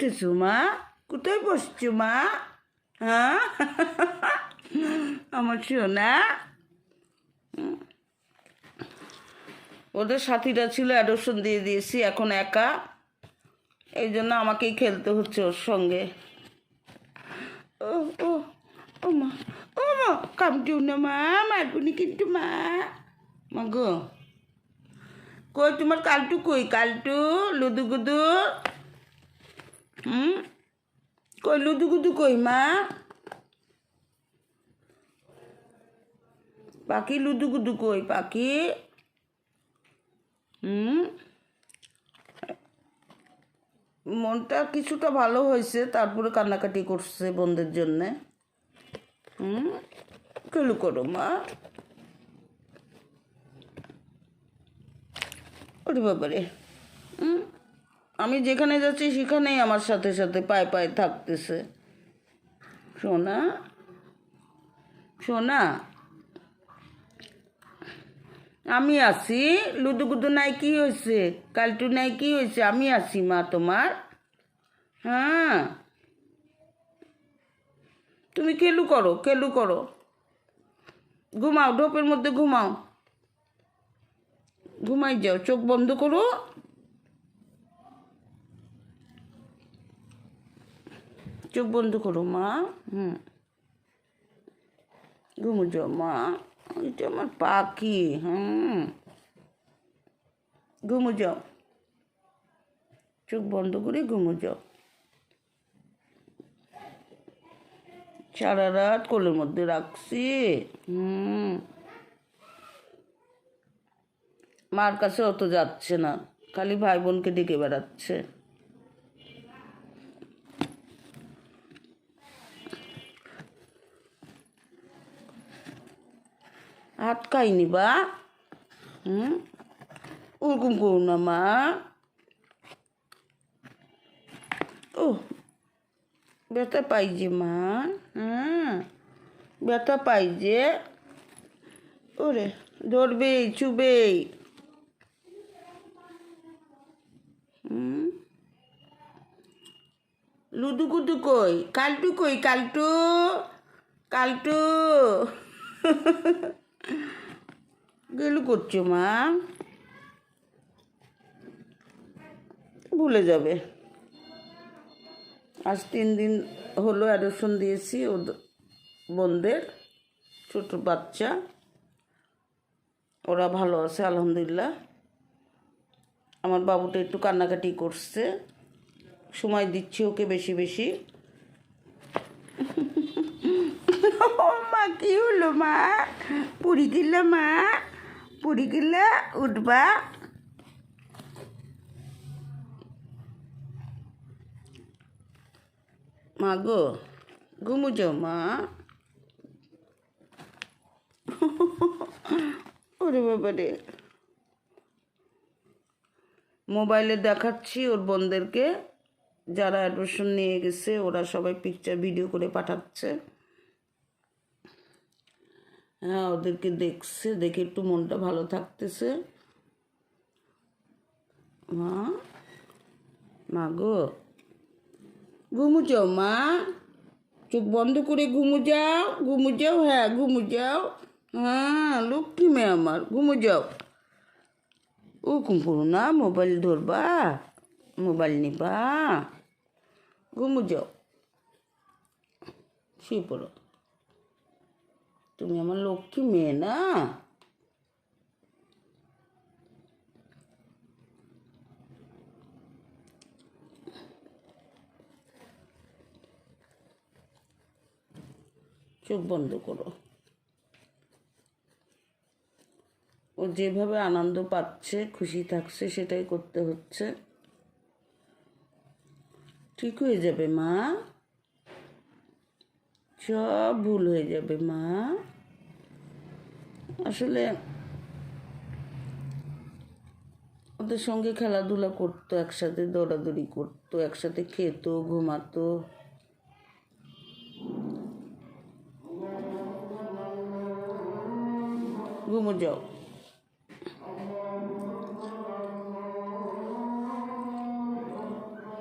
উঠেছো মা কোথায় বসছো মা হ্যাঁ? আমার হুম। ওদের সাথীরা ছিল অ্যাডপশন দিয়ে দিয়েছি, এখন একা। এই জন্য আমাকেই খেলতে হচ্ছে ওর সঙ্গে। ও ও মা ও মা না মা মারবনি কিন্তু মা। মা গো, কই তোমার কালটু কই? কালটু লুদু গুদু হুম? কই, লুদু গুদু কই, মা? পাখি লুদু গুদু কই, পাখি? হুম? মনটা কিছুটা ভালো হয়েছে, তারপরে কান্নাকাটি করছে বন্ধের জন্যে। হুম? কেলু করো, মা। ওরে বাবারে। হুম? আমি যেখানে যাচ্ছি সেখানেই আমার সাথে সাথে পায়ে পায়ে থাকতেছে। সোনা? সোনা? আমি আছি। লুদুগুদু নাই, কি হয়েছে কালটু নাই, কি হয়েছে আমি আছি মা তোমার। হ্যাঁ। তুমি কেলু করো কেলু করো। ঘুমাও, ঢোপের মধ্যে ঘুমাও। ঘুমাই যাও, চোখ বন্ধ করো। চোখ বন্ধ করো, মা। হুম। ঘুমো যাও, মা। এটা আমার পাখি, হুম। ঘুমো যাও। চোখ বন্ধ করে ঘুমো যাও। সারা রাত কোলের মধ্যে রাখছি, হুম। মার কাছে অত যাচ্ছে না, খালি ভাই বোনকে ডেকে বেড়াচ্ছে। হাত খাইনি বা হুম ওরকম করো না মা ও ব্যথা পাই যে মা হ্যাঁ ব্যথা পাই যে ওরে ধরবেই চুবেই লুদু কুদু কই? কালটু কই, কালটু? কালটু? গেলু করছ, মা? ভুলে যাবে। আজ তিন দিন হলো অ্যাডপশন দিয়েছি ও বোনদের, ছোট বাচ্চা। ওরা ভালো আছে, আলহামদুলিল্লাহ। আমার বাবুটা একটু কান্নাকাটি করছে। সময় দিচ্ছি ওকে বেশি বেশি। মা, কি হলো মা? পুরী গেলে মা? পুরী গেলে উঠবা? মা গো ঘুমু মা? ওরে বাবা রে। মোবাইলে দেখাচ্ছি ওর বোনদেরকে। যারা অ্যাডমিশন নিয়ে গেছে, ওরা সবাই পিকচার ভিডিও করে পাঠাচ্ছে। হ্যাঁ ওদেরকে দেখছে, দেখে একটু মনটা ভালো থাকতেছে। মা মা গো। ঘুমু যাও মা। চোখ বন্ধ করে ঘুমু যাও ঘুমু যাও হ্যাঁ ঘুমু যাও হ্যাঁ লক্ষ্মী মেয়ে আমার ঘুমু যাও ওরকম করো না, মোবাইল ধরবা? মোবাইল নিবা? ঘুমু যাও শুয়ে পড়ো। তুমি আমার লক্ষ্মী মেয়ে না? চোখ বন্ধ করো। ও যেভাবে আনন্দ পাচ্ছে, খুশি থাকছে, সেটাই করতে হচ্ছে। ঠিক হয়ে যাবে মা। সব ভুল হয়ে যাবে মা। আসলে ওদের সঙ্গে খেলাধুলা করতো একসাথে দৌড়াদৌড়ি করতো একসাথে খেত ঘুমাতো। ঘুমো যাও।